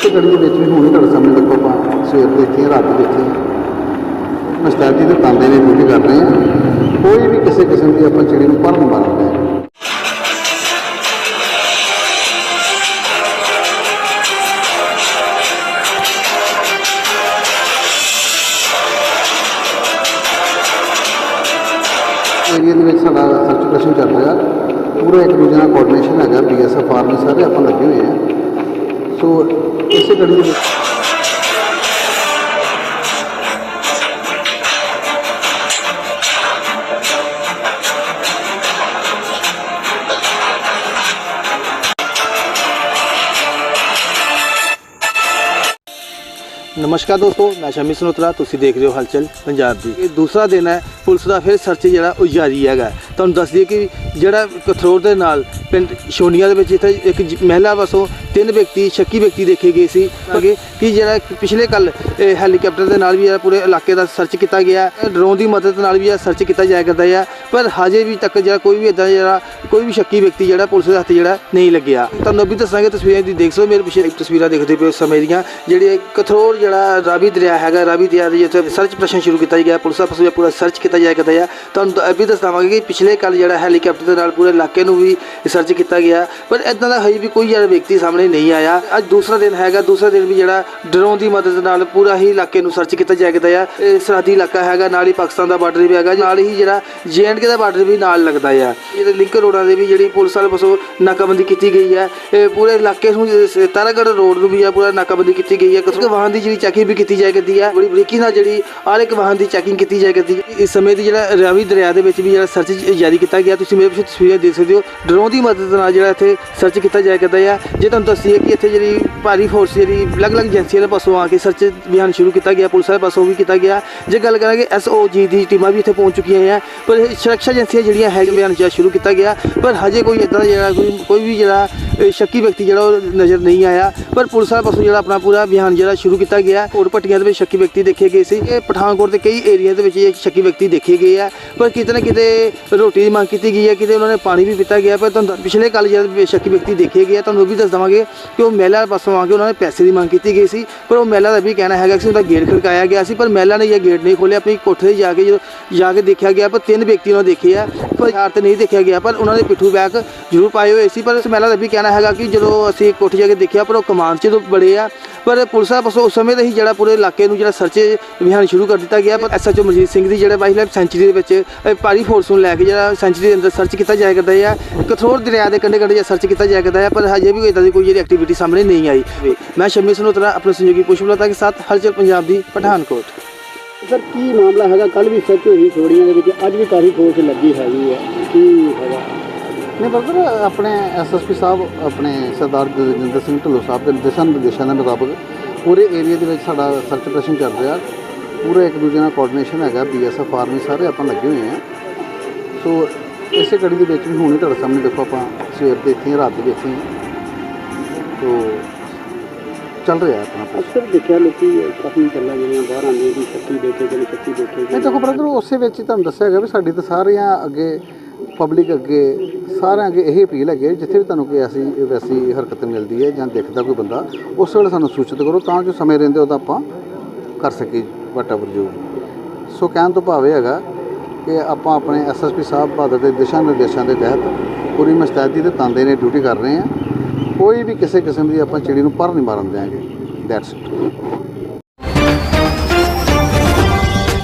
ਇਸੇ ਕੜੀ ਦੇ ਵਿੱਚ ਵੀ ਹੁਣ ਹੀ ਤੁਹਾਡੇ ਸਾਹਮਣੇ ਦੇਖੋ ਆਪਾਂ ਸਵੇਰ ਦੇ ਇੱਥੇ ਰਾਤ ਦੇ ਇੱਥੇ ਹਾਂ। ਦੇ ਤਾਂਦੇ ਨੇ ਡਿਊਟੀ ਕਰ ਰਹੇ ਹਾਂ। ਕੋਈ ਵੀ ਕਿਸੇ ਕਿਸਮ ਦੀ ਆਪਾਂ ਚਿੜੀ ਨੂੰ ਪਰ ਨਹੀਂ ਮਾਰਦੇ ਏਰੀਆ ਦੇ ਵਿੱਚ ਸਾਡਾ ਸਰਚ ਆਪਰੇਸ਼ਨ ਚੱਲ ਰਿਹਾ। ਪੂਰਾ ਇੱਕ ਦੂਜੇ ਨਾਲ ਕੋਆਰਡੀਨੇਸ਼ਨ ਹੈਗਾ ਬੀਐਸਐਫ ਆਰਮੀ ਸਾਰੇ ਆਪਾਂ ਲੱਗੇ ਹੋਏ ਆ। ਸੋ ਇਸੇ ਕੜੀ ਦੇ ਵਿੱਚ। ਨਮਸਕਾਰ ਦੋਸਤੋ, ਮੈਂ ਸ਼ਮੀ ਸਨੋਤਰਾ ਤੁਸੀਂ ਦੇਖ ਰਹੇ ਹੋ ਹਲਚਲ ਪੰਜਾਬ ਦੀ। ਇਹ ਦੂਸਰਾ ਦਿਨ ਹੈ, ਪੁਲਿਸ ਦਾ ਫਿਰ ਸਰਚ ਜਿਹੜਾ ਉਹ ਜਾਰੀ ਹੈਗਾ। ਤੁਹਾਨੂੰ ਦੱਸ ਦਈਏ ਕਿ ਜਿਹੜਾ ਕਥਰੋੜ ਦੇ ਨਾਲ ਪਿੰਡ ਸ਼ੋਨੀਆ ਦੇ ਵਿੱਚ ਇੱਥੇ ਇੱਕ ਜ- ਮਹਿਲਾ ਵਸੋਂ ਤਿੰਨ ਵਿਅਕਤੀ ਸ਼ੱਕੀ ਵਿਅਕਤੀ ਦੇਖੇ ਗਏ ਸੀ। ਕਿ ਕਿ ਜਿਹੜਾ ਪਿਛਲੇ ਕੱਲ ਹੈਲੀਕਾਪਟਰ ਦੇ ਨਾਲ ਵੀ ਜਿਹੜਾ ਪੂਰੇ ਇਲਾਕੇ ਦਾ ਸਰਚ ਕੀਤਾ ਗਿਆ ਡਰੋਨ ਦੀ ਮਦਦ ਨਾਲ ਵੀ ਇਹ ਸਰਚ ਕੀਤਾ ਜਾਇਆ ਕਰਦਾ ਹੈ। ਪਰ ਹਜੇ ਵੀ ਤੱਕ ਜਿਹੜਾ ਕੋਈ ਵੀ ਇਦਾਂ ਜਿਹੜਾ, ਕੋਈ ਵੀ ਸ਼ੱਕੀ ਵਿਅਕਤੀ ਜਿਹੜਾ ਪੁਲਿਸ ਦੇ ਹੱਥ ਜਿਹੜਾ ਨਹੀਂ ਲੱਗਿਆ। ਤੁਹਾਨੂੰ ਵੀ ਦੱਸਾਂਗੇ ਤਸਵੀਰਾਂ ਦੀ ਦੇਖ ਸਕਦੇ ਮੇਰੇ ਪਿੱਛੇ ਇੱਕ ਤਸਵੀਰਾਂ ਦੇਖਦੇ ਪਏ ਉਸ ਸਮੇਂ ਦੀਆਂ। ਜਿਹੜੀ ਕਥਰੋੜ ਜਿਹੜਾ ਰਾਵੀ ਦਰਿਆ ਹੈਗਾ, ਰਾਵੀ ਦਰਿਆ ਦੇ ਜਿੱਥੇ ਸਰਚ ਪ੍ਰਸ਼ਨ ਸ਼ੁਰੂ ਕੀਤਾ ਗਿਆ ਪੁਲਿਸ ਆਪਸ ਵਿੱਚ ਪੂਰਾ ਸਰਚ ਕੀਤਾ ਜਾਇਆ ਕਰਦਾ ਹੈ। ਤੁਹਾਨੂੰ ਤਾਂ ਇਹ ਵੀ ਦੱਸਾਂਗੇ ਕਿ ਪਿਛਲੇ ਕੱਲ ਜਿਹੜਾ ਹੈਲੀਕਾਪਟਰ ਦੇ ਨਾਲ ਪੂਰੇ ਇਲਾਕੇ ਨੂੰ ਵੀ ਸਰਚ ਕੀਤਾ ਗਿਆ। ਪਰ ਇਦਾਂ ਦਾ ਹਜੇ ਵੀ ਕੋਈ ਜਿਹੜਾ ਵਿਅਕਤੀ ਸਾਹਮਣੇ ਨਹੀਂ ਆਇਆ। ਅੱਜ ਦੂਸਰਾ ਦਿਨ ਹੈਗਾ, ਦੂਸਰਾ ਦਿਨ ਵੀ ਜਿਹੜਾ ਡਰੋਨ ਦੀ ਮਦਦ ਨਾਲ ਪੂਰਾ ਹੀ ਇਲਾਕੇ ਨੂੰ ਸਰਚ ਕੀਤਾ ਜਾਇਆ ਕਰਦਾ ਸਰਹੱਦੀ ਇਲਾਕਾ ਹੈਗਾ, ਨਾਲ ਹੀ ਪਾਕਿਸਤਾਨ ਦਾ ਬਾਰਡਰ ਵੀ ਹੈਗਾ, ਨਾਲ ਹੀ ਜਿਹੜਾ ਜੇਐਂਡਕੇ ਦਾ ਬਾਰਡਰ ਵੀ ਨਾਲ ਲੱਗਦਾ ਆ। ਜਿਹੜੇ ਲਿੰਕ ਰੋਡਾਂ ਦੇ ਵੀ ਜਿਹੜੀ ਪੁਲਿਸ ਵਾਲੇ ਪਾਸੋਂ ਨਾਕਾਬੰਦੀ ਕੀਤੀ ਗਈ ਹੈ ਇਹ ਪੂਰੇ ਇਲਾਕੇ ਨੂੰ ਸ- ਤਾਰਾਗੜ੍ਹ ਰੋਡ ਨੂੰ ਵੀ ਆ, ਪੂਰਾ ਨਾਕਾਬੰਦੀ ਕੀਤੀ ਗਈ ਹੈ ਕਿਉਂਕਿ ਵਾਹਨ ਦੀ ਜਿਹੜੀ ਚੈਕਿੰਗ ਵੀ ਕੀਤੀ ਜਾਇਆ ਕਰਦੀ ਹੈ ਬੜੀ ਬਰੀਕੀ ਨਾਲ ਜਿਹੜੀ ਹਰ ਇੱਕ ਵਾਹਨ ਦੀ ਚੈਕਿੰਗ ਕੀਤੀ ਜਾਇਆ ਕਰਦੀ ਹੈ ਇਸ ਸਮੇਂ ਦੀ ਜਿਹੜਾ ਰਾਵੀ ਦਰਿਆ ਦੇ ਵਿੱਚ ਵੀ ਜਿਹੜਾ ਸਰਚ ਜਾਰੀ ਕੀਤਾ ਗਿਆ। ਤੁਸੀਂ ਮੇਰੇ ਪਿੱਛੇ ਤਸਵੀਰਾਂ ਦੇਖ ਸਕਦੇ ਹੋ। ਡਰੋਨ ਦੀ ਮਦਦ ਨਾਲ ਜਿਹੜਾ ਇੱਥੇ ਸਰਚ ਕੀਤਾ ਜਾਇਆ ਕਰਦਾ ਹੈ ਜੇ ਤੁਹਾਨੂੰ ਦੱਸੀਏ ਕਿ ਇੱਥੇ ਜਿਹੜੀ ਭਾਰੀ ਫੋਰਸ ਜਿਹੜੀ ਅਲੱਗ-ਅਲੱਗ ਏਜੰਸੀਆਂ ਦੇ ਪਾਸੋਂ ਆ ਕੇ ਸਰਚ ਅਭਿਆਨ ਸ਼ੁਰੂ ਕੀਤਾ ਗਿਆ। ਪੁਲਿਸ ਵਾਲੇ ਪਾਸੋਂ ਵੀ ਕੀਤਾ ਗਿਆ। ਜੇ ਗੱਲ ਕਰਾਂਗੇ ਐਸਓਜੀ ਦੀ ਟੀਮਾਂ ਵੀ ਇੱਥੇ ਪਹੁੰਚ ਚੁੱਕੀਆਂ ਹੈ ਪਰ ਸੁਰੱਖਿਆ ਏਜੰਸੀਆਂ ਜਿਹੜੀਆਂ ਹੈ ਅਭਿਆਨ ਜਿਹੜਾ ਸ਼ੁਰੂ ਕੀਤਾ ਗਿਆ। ਪਰ ਹਜੇ ਕੋਈ ਇਦਾਂ ਜਿਹੜਾ ਕੋਈ ਕੋਈ ਵੀ ਜਿਹੜਾ ਸ਼ੱਕੀ ਵਿਅਕਤੀ ਜਿਹੜਾ ਉਹ ਨਜ਼ਰ ਨਹੀਂ ਆਇਆ। ਪਰ ਪੁਲਿਸ ਵਾਲੇ ਪਾਸੋਂ ਜਿਹੜਾ ਆਪਣਾ ਪੂਰਾ ਅਭਿਆਨ ਜਿਹੜਾ ਸ਼ੁਰੂ ਕੀਤਾ ਗਿਆ। ਹੋਰ ਪੱਟੀਆਂ ਦੇ ਵਿੱਚ ਸ਼ੱਕੀ ਵਿਅਕਤੀ ਦੇਖੇ ਗਏ ਸੀ। ਇਹ ਪਠਾਨਕੋਟ ਦੇ ਕਈ ਏਰੀਆ ਦੇ ਵਿੱਚ ਇਹ ਸ਼ੱਕੀ ਵਿਅਕਤੀ ਦੇਖੇ ਗਏ ਆ। ਪਰ ਕਿਤੇ ਨਾ ਕਿਤੇ ਰੋਟੀ ਦੀ ਮੰਗ ਕੀਤੀ ਗਈ ਹੈ, ਕਿਤੇ ਉਹਨਾਂ ਨੇ ਪਾਣੀ ਵੀ ਪੀਤਾ ਗਿਆ ਪਰ ਤੁਹਾਨੂੰ ਪਿਛਲੇ ਕੱਲ ਜਿਹੜੇ ਸ਼ੱਕੀ ਵਿਅਕਤੀ ਦੇਖੇ ਗਏ ਆ, ਤੁਹਾਨੂੰ ਉਹ ਵੀ ਦੱਸ ਦਵਾਂਗੇ ਕਿ ਉਹ ਮਹਿਲਾ ਪਾਸੋਂ ਆ ਕੇ ਉਹਨਾਂ ਨੇ ਪੈਸੇ ਦੀ ਮੰਗ ਕੀਤੀ ਗਈ ਸੀ, ਪਰ ਉਹ ਮਹਿਲਾ ਦਾ ਵੀ ਕਹਿਣਾ ਹੈਗਾ ਕਿ ਉਹਦਾ ਗੇਟ ਖੜਕਾਇਆ ਗਿਆ ਸੀ, ਪਰ ਮਹਿਲਾ ਨੇ ਇਹ ਗੇਟ ਨਹੀਂ ਖੋਲ੍ਹਿਆ, ਆਪਣੀ ਕੋਠੇ ਤੇ ਜਾ ਕੇ ਜਦੋਂ ਜਾ ਕੇ ਦੇਖਿਆ ਗਿਆ, ਪਰ ਤਿੰਨ ਵਿਅਕਤੀ ਉਹਨਾਂ ਦੇਖੇ ਆ ਪਰ ਤੇ ਨਹੀਂ ਦੇਖਿਆ ਗਿਆ, ਪਰ ਉਹਨਾਂ ਦੇ ਪਿੱਠੂ ਬੈਗ ਜ਼ਰੂਰ ਪਾਏ ਹੋਏ ਸੀ। ਪਰ ਇਸ ਮਹਿਲਾ ਦਾ ਵੀ ਕਹਿਣਾ ਹੈਗਾ ਕਿ ਜਦੋਂ ਅਸੀਂ ਕੋਠੀ ਜਾ ਕੇ ਦੇਖਿਆ, ਪਰ ਉਹ ਕਮਾਨ ਚ ਤੋਂ ਬੜੇ ਆ, ਪਰ ਪੁਲਿਸ ਵਾਲਾ ਪਾਸੋਂ ਉਸ ਸਮੇਂ ਤੇ ਹੀ ਜਿਹੜਾ ਪੂਰੇ ਇਲਾਕੇ ਨੂੰ ਜਿਹੜਾ ਸਰਚ ਅਭਿਆਨ ਸ਼ੁਰੂ ਕਰ ਦਿੱਤਾ ਗਿਆ। ਪਰ ਐਸਐਚਓ ਮਨਜੀਤ ਸਿੰਘ ਦੀ ਜਿਹੜਾ ਵਾਈਲਡ ਲਾਈਫ ਸੈਂਚੁਰੀ ਦੇ ਵਿੱਚ ਭਾਰੀ ਫੋਰਸ ਨੂੰ ਲੈ ਕੇ ਜਿਹੜਾ ਸੈਂਚਰੀ ਦੇ ਅੰਦਰ ਸਰਚ ਕੀਤਾ ਜਾਇਆ ਕਰਦਾ ਹੈ ਕਥਰੋੜ ਦਰਿਆ ਦੇ ਕੰਢੇ ਕੰਢੇ ਸਰਚ ਕੀਤਾ ਜਾਇਆ ਕਰਦਾ ਹੈ ਪਰ ਹਜੇ ਵੀ ਕੋਈ ਇਦਾਂ ਦੀ ਕੋਈ ਜਿਹੜੀ ਐਕਟੀਵਿਟੀ ਸਾਹਮਣੇ ਨਹੀਂ ਆਈ। ਮੈਂ ਸ਼ਮੀ ਸਨੋਤਰਾ, ਆਪਣੇ ਸਹਿਯੋਗੀ ਪੁਸ਼ਪਲਤਾ ਕੇ ਸਾਥ, ਹਲਚਲ ਪੰਜਾਬ ਦੀ ਪਠਾਨਕੋਟ। ਸਰ ਕੀ ਮਾਮਲਾ ਹੈਗਾ? ਕੱਲ ਵੀ ਸਰਚ ਹੋਈ ਥੋੜੀਆਂ ਦੇ ਵਿੱਚ। ਅੱਜ ਵੀ ਕਾਫੀ ਫੋਰਸ ਲੱਗੀ ਹੈਗੀ ਹੈ। ਕੀ ਹੈਗਾ? ਨਹੀਂ ਬਰਦਰ ਆਪਣੇ ਐਸਐਸਪੀ ਸਾਹਿਬ ਆਪਣੇ ਸਰਦਾਰ ਜਗਜਿੰਦਰ ਸਿੰਘ ਢਿੱਲੋਂ ਸਾਹਿਬ ਦੇ ਦਿਸ਼ਾ ਨਿਰਦੇਸ਼ਾਂ ਦੇ ਮੁਤਾਬਕ ਪੂਰੇ ਏਰੀਆ ਦੇ ਵਿੱਚ ਸਾਡਾ ਸਰਚ ਆਪਰੇਸ਼ਨ ਚੱਲ ਰਿਹਾ। ਪੂਰਾ ਇੱਕ ਦੂਜੇ ਨਾਲ ਕੋਆਰਡੀਨੇਸ਼ਨ ਹੈਗਾ। ਬੀਐਸਐਫ ਆਰਮੀ ਸਾਰੇ ਆਪਾਂ ਲੱਗੇ ਹੋਏ ਆ ਸੋ ਇਸੇ ਕੜੀ ਦੇ ਵਿੱਚ ਵੀ ਹੁਣ ਹੀ ਤੁਹਾਡੇ ਸਾਹਮਣੇ ਦੇਖੋ ਆਪਾਂ ਸਵੇਰ ਦੇ ਇੱਥੇ ਹਾਂ, ਰਾਤ ਦੇ ਇੱਥੇ ਹਾਂ। ਚੱਲ ਰਿਹਾ ਆਪਣਾ process। ਅਕਸਰ ਦੇਖਿਆ ਲੋਕੀ ਕਾਫੀ ਗੱਲਾਂ ਜਿਹੜੀਆਂ ਬਾਹਰ ਆਉਂਦੀਆਂ ਕਿ ਸ਼ੱਕੀ ਦੇਖੇ ਗਏ ਸ਼ੱਕੀ ਦੇਖੇ ਨਹੀਂ ਦੇਖੋ ਬ੍ਰਦਰ ਉਸੇ ਵਿੱਚ ਹੀ ਤੁਹਾਨੂੰ ਦੱਸਿਆ ਗਿਆ ਵੀ ਸਾਡੀ ਤਾਂ ਸਾਰੀਆਂ ਅੱਗੇ ਪਬਲਿਕ ਅੱਗੇ ਸਾਰਿਆਂ ਅੱਗੇ ਇਹ ਅਪੀਲ ਹੈਗੀ ਹੈ, ਜਿੱਥੇ ਵੀ ਤੁਹਾਨੂੰ ਕੋਈ ਐਸੀ ਵੈਸੀ ਹਰਕਤ ਮਿਲਦੀ ਹੈ ਜਾਂ ਦਿਖਦਾ ਕੋਈ ਬੰਦਾ ਉਸ ਵੇਲੇ ਸਾਨੂੰ ਸੂਚਿਤ ਕਰੋ ਤਾਂ ਜੋ ਸਮੇਂ ਰਹਿੰਦੇ ਉਹਦਾ ਆਪਾਂ ਕਰ ਸਕੀਏ ਵਟਐਵਰ ਜੋ ਸੋ ਕਹਿਣ ਤੋਂ ਭਾਵ ਇਹ ਹੈਗਾ ਕਿ ਆਪਾਂ ਆਪਣੇ ਐਸਐਸਪੀ ਸਾਹਿਬ ਬਹਾਦਰ ਦੇ ਦਿਸ਼ਾ ਨਿਰਦੇਸ਼ਾਂ ਦੇ ਤਹਿਤ ਪੂਰੀ ਮੁਸਤੈਦੀ ਤੇ ਤਾਂਦੇ ਨੇ ਡਿਊਟੀ ਕਰ ਰਹੇ ਹਾਂ ਕੋਈ ਵੀ ਕਿਸੇ ਕਿਸਮ ਦੀ ਆਪਾਂ ਚਿੜੀ ਨੂੰ ਪਰ ਨਹੀਂ ਮਾਰਨ ਦਿਆਂਗੇ। That's it